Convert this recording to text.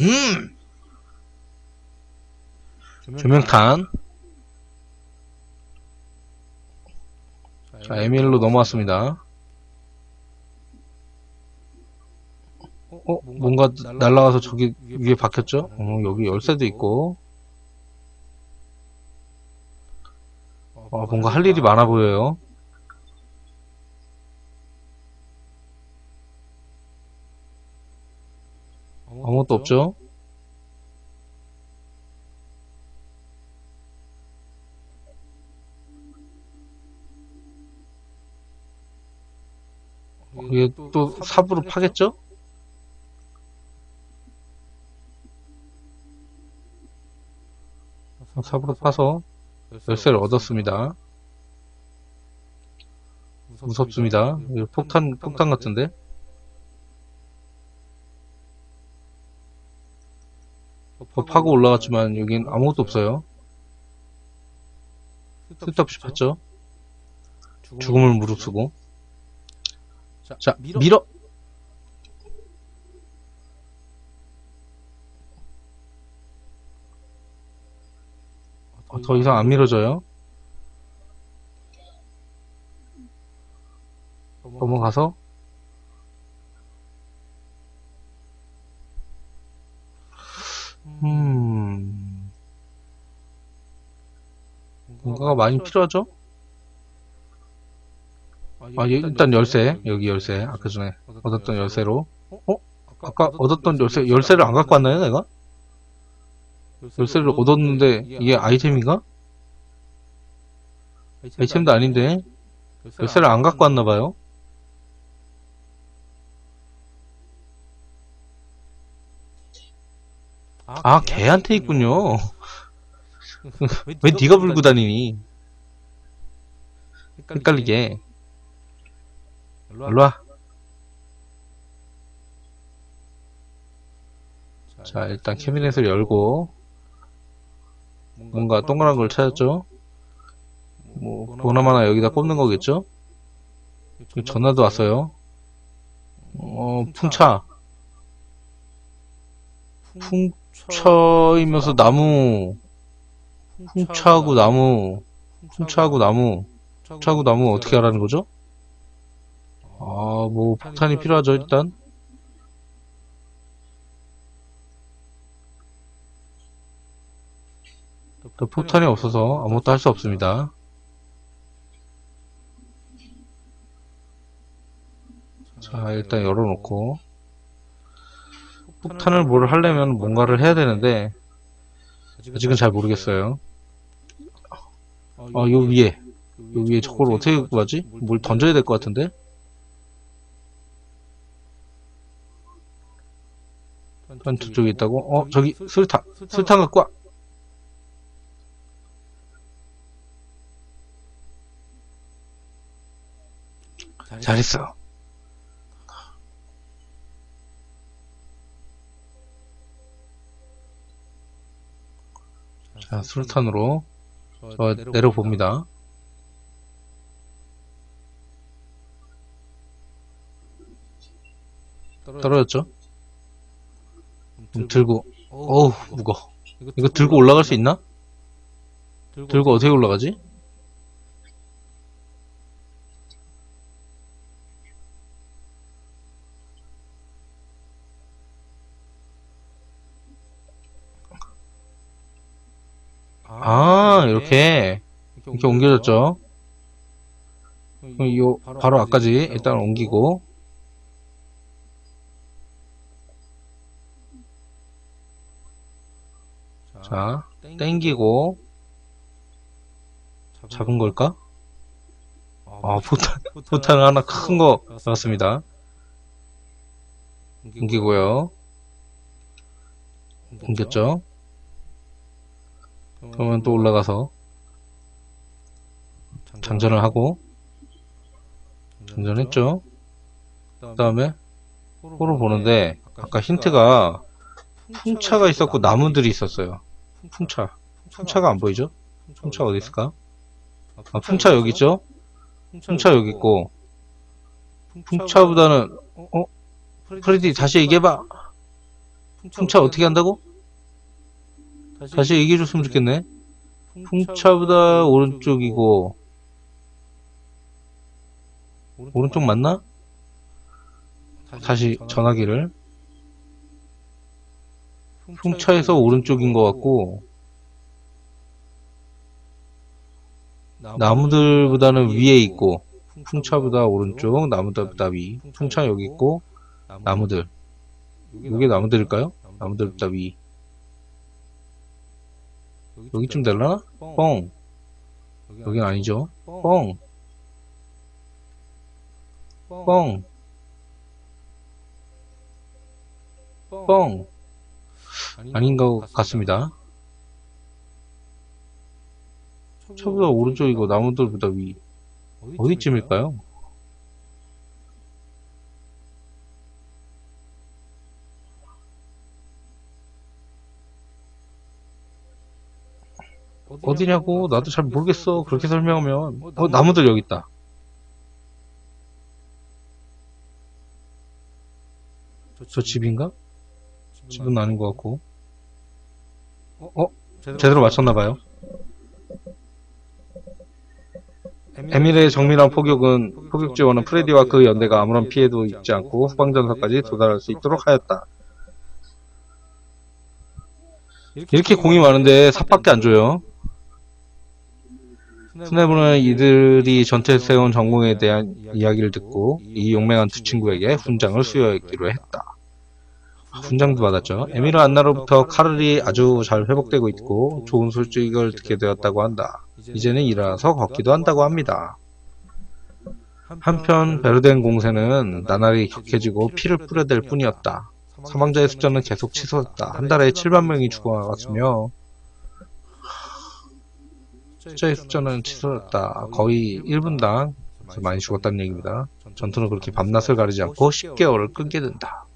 음! 조명탄. 자, 에밀로 넘어왔습니다. 어, 뭔가 날라와서 저기 위에 박혔죠? 어, 여기 열쇠도 있고. 어, 뭔가 할 일이 많아 보여요. 아무것도 없죠? 이게 또 삽으로 파겠죠? 삽으로 파서 열쇠를 얻었습니다. 무섭습니다. 이거 폭탄, 폭탄 같은데? 더 파고 올라갔지만 여긴 아무것도 없어요. 쓸데없이 팠죠? 죽음을 무릅쓰고. 자, 밀어! 어, 더 이상 안 밀어져요. 넘어가서 음. 뭔가가 많이 필요하죠? 아, 예, 일단 열쇠 여기 열쇠 아까 전에 얻었던 열쇠로? 어? 아까 얻었던 열쇠 열쇠를 안 갖고 왔나요 내가? 열쇠를 얻었는데 이게 아이템인가? 아이템도 아닌데. 열쇠를 안 갖고 왔나봐요 아 걔한테 있군요. 왜 네가 불고 다니니? 헷갈리게. 일로 와. 자 일단 캐비넷을 열고 뭔가 동그란 걸 찾았죠? 뭐 보나마나 여기다 꼽는 거겠죠? 전화도 왔어요. 어 풍차. 풍 차이면서 나무. 풍차하고 나무. 풍차하고 나무. 풍차하고 나무 어떻게 하라는 거죠? 아 뭐 폭탄이 필요하죠 일단? 또 폭탄이 없어서 아무것도 할 수 없습니다. 자 일단 열어놓고 폭탄을 뭘 하려면 뭔가를 해야 되는데 아직은 잘 모르겠어요 어, 요 위에 요 위에 저걸 어떻게 구하지? 뭘 던져야 될 것 같은데? 한 저쪽에 있다고? 어 저기 술탄 술탄 갖고 와 잘했어 자 술탄으로 저 내려봅니다. 떨어졌죠? 좀 들고. 어우 무거워. 이거 들고 올라갈 수 있나? 들고 어떻게 올라가지? 아 이렇게. 이렇게 옮겨졌죠. 이거 바로 앞까지 일단 옮기고. 자 땡기고. 잡은 걸까? 아 포탄 포탄 하나 큰 거 나왔습니다. 옮기고요. 옮겼죠 그러면 또 올라가서 장전 을 하고 장전했죠 그 다음에 호를 보는데 아까 힌트가 풍차가 있었고 나무들이 있었어요 풍차 풍차가 안 보이죠? 풍차 어디 있을까? 아 풍차 여기 있죠? 풍차 여기 있고 풍차보다는 어? 프레디 다시 얘기해봐 풍차 어떻게 한다고? 다시 얘기해줬으면 좋겠네. 풍차보다 오른쪽이고, 오른쪽 맞나? 다시 전화기를. 풍차에서 오른쪽인 것 같고, 나무들보다는 위에 있고, 풍차보다 오른쪽, 나무들보다 위. 풍차 여기 있고, 나무들. 이게 나무들일까요? 나무들보다 위. 여기쯤 될라나? 뻥. 여긴 아니죠. 뻥. 뻥. 뻥. 아닌 것 같습니다. 차보다 오른쪽이고 나무들보다 위. 어디쯤일까요? 어디냐고? 나도 잘 모르겠어. 그렇게 설명하면. 어, 나무들 여기 있다. 저 집인가? 집은 아닌 것 같고. 어? 제대로 맞췄나봐요. 에밀의 정밀한 포격은 포격 지원은 프레디와 그 연대가 아무런 피해도 입지 않고 후방전선까지 도달할 수 있도록 하였다. 이렇게 공이 많은데 삽밖에 안 줘요. 스네브는 이들이 전투에 세운 전공에 대한 이야기를 듣고 이 용맹한 두 친구에게 훈장을 수여하기로 했다. 훈장도 받았죠. 에미르 안나로부터 카를이 아주 잘 회복되고 있고 좋은 소식을 듣게 되었다고 한다. 이제는 일어나서 걷기도 한다고 합니다. 한편 베르덴 공세는 나날이 격해지고 피를 뿌려댈 뿐이었다. 사망자의 숫자는 계속 치솟았다. 한 달에 7만 명이 죽어나갔으며 숫자의 숫자는 치솟았다. 거의 1분당 많이 죽었다는 얘기입니다. 전투는 그렇게 밤낮을 가리지 않고 10개월을 끊게 된다.